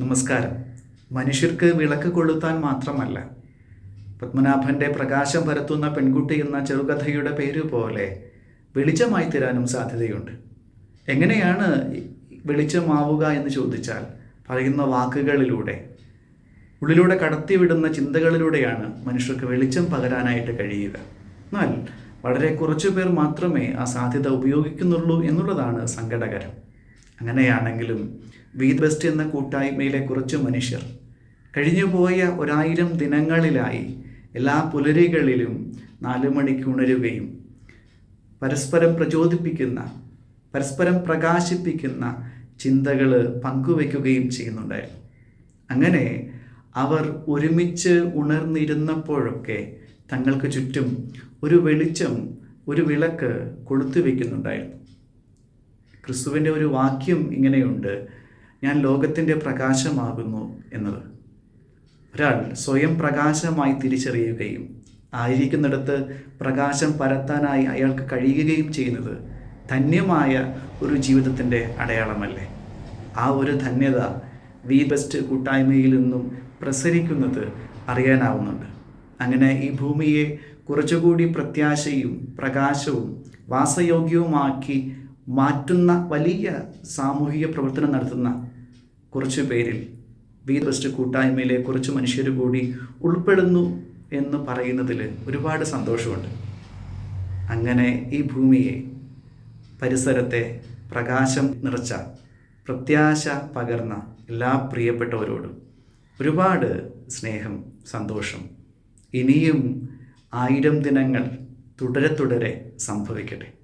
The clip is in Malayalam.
നമസ്കാരം. മനുഷ്യർക്ക് വിളക്ക് കൊളുത്താൻ മാത്രമല്ല പത്മനാഭന്റെ പ്രകാശം പരത്തുന്ന പെൺകുട്ടി എന്ന ചെറുകഥയുടെ പേര് പോലെ വെളിച്ചമായി തീരാനും സാധ്യതയുണ്ട്. എങ്ങനെയാണ് വെളിച്ചമാവുക എന്ന് ചോദിച്ചാൽ പറയുന്ന വാക്കുകളിലൂടെ ഉള്ളിലൂടെ കടത്തിവിടുന്ന ചിന്തകളിലൂടെയാണ് മനുഷ്യർക്ക് വെളിച്ചം പകരാനായിട്ട് കഴിയുക. എന്നാൽ വളരെ കുറച്ചു പേർ മാത്രമേ ആ സാധ്യത ഉപയോഗിക്കുന്നുള്ളൂ എന്നുള്ളതാണ് സങ്കടകരം. അങ്ങനെയാണെങ്കിലും വി ബെസ്റ്റ് എന്ന കൂട്ടായ്മയിലെ കുറച്ച് മനുഷ്യർ കഴിഞ്ഞുപോയ ഒരായിരം ദിനങ്ങളിലായി എല്ലാ പുലരികളിലും നാലു മണിക്ക് ഉണരുകയും പരസ്പരം പ്രചോദിപ്പിക്കുന്ന പരസ്പരം പ്രകാശിപ്പിക്കുന്ന ചിന്തകൾ പങ്കുവയ്ക്കുകയും ചെയ്യുന്നുണ്ടായിരുന്നു. അങ്ങനെ അവർ ഒരുമിച്ച് ഉണർന്നിരുന്നപ്പോഴൊക്കെ തങ്ങൾക്ക് ചുറ്റും ഒരു വെളിച്ചം ഒരു വിളക്ക് കൊളുത്തു വയ്ക്കുന്നുണ്ടായിരുന്നു ക്രിസ്തുവിന്റെ ഒരു വാക്യം ഇങ്ങനെയുണ്ട് ഞാൻ ലോകത്തിന്റെ പ്രകാശമാകുന്നു എന്നത്. ഒരാൾ സ്വയം പ്രകാശമായി തിരിച്ചറിയുകയും ആയിരിക്കുന്നിടത്ത് പ്രകാശം പരത്താനായി അയാൾക്ക് കഴിയുകയും ചെയ്യുന്നത് ധന്യമായ ഒരു ജീവിതത്തിന്റെ അടയാളമല്ലേ? ആ ഒരു ധന്യത വി ബെസ്റ്റ് കൂട്ടായ്മയിൽ നിന്നും പ്രസരിക്കുന്നത് അറിയാനാവുന്നുണ്ട്. അങ്ങനെ ഈ ഭൂമിയെ കുറച്ചുകൂടി പ്രത്യാശയും പ്രകാശവും വാസയോഗ്യവുമാക്കി മാറ്റുന്ന വലിയ സാമൂഹിക പ്രവർത്തനം നടത്തുന്ന കുറച്ച് പേരിൽ വി ബെസ്റ്റ് കൂട്ടായ്മയിലെ കുറച്ച് മനുഷ്യർ കൂടി ഉൾപ്പെടുന്നു എന്ന് പറയുന്നതിൽ ഒരുപാട് സന്തോഷമുണ്ട്. അങ്ങനെ ഈ ഭൂമിയെ പരിസരത്തെ പ്രകാശം നിറച്ച പ്രത്യാശ പകർന്ന എല്ലാ പ്രിയപ്പെട്ടവരോടും ഒരുപാട് സ്നേഹം സന്തോഷം. ഇനിയും ആയിരം ദിനങ്ങൾ തുടരെ തുടരെ സംഭവിക്കട്ടെ.